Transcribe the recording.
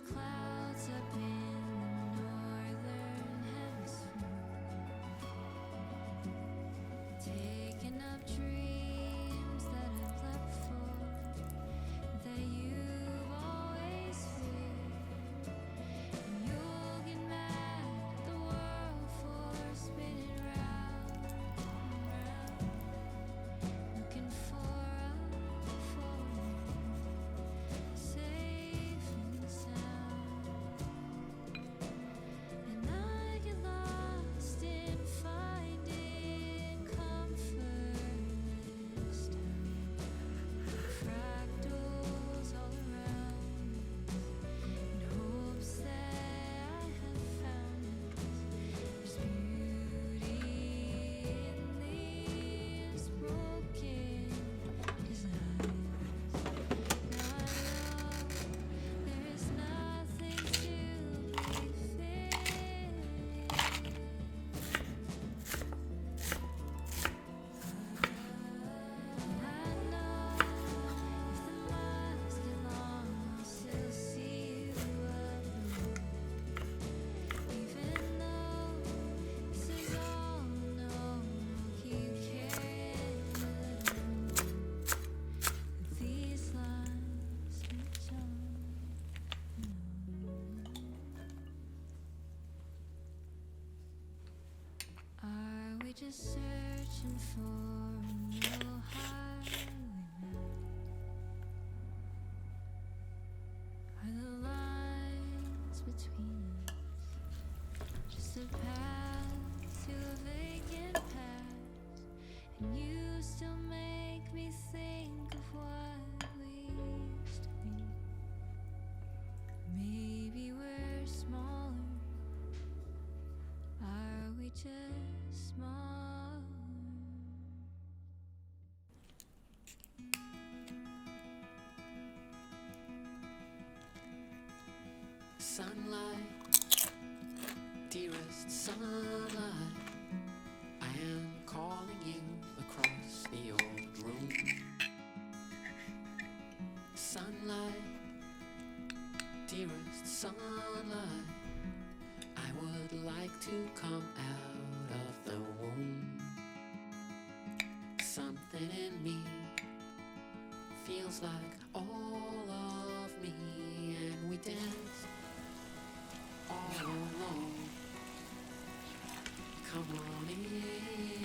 clouds up in just searching for a new highway Are the lines between us just a path to a vacant past? And you still make me think of what we used to be. Maybe we're smaller. Are we just small? Sunlight, I am calling you across the old room. Sunlight, dearest sunlight, I would like to come out of the womb. Something in me feels like all of me, and we dance all alone come on in.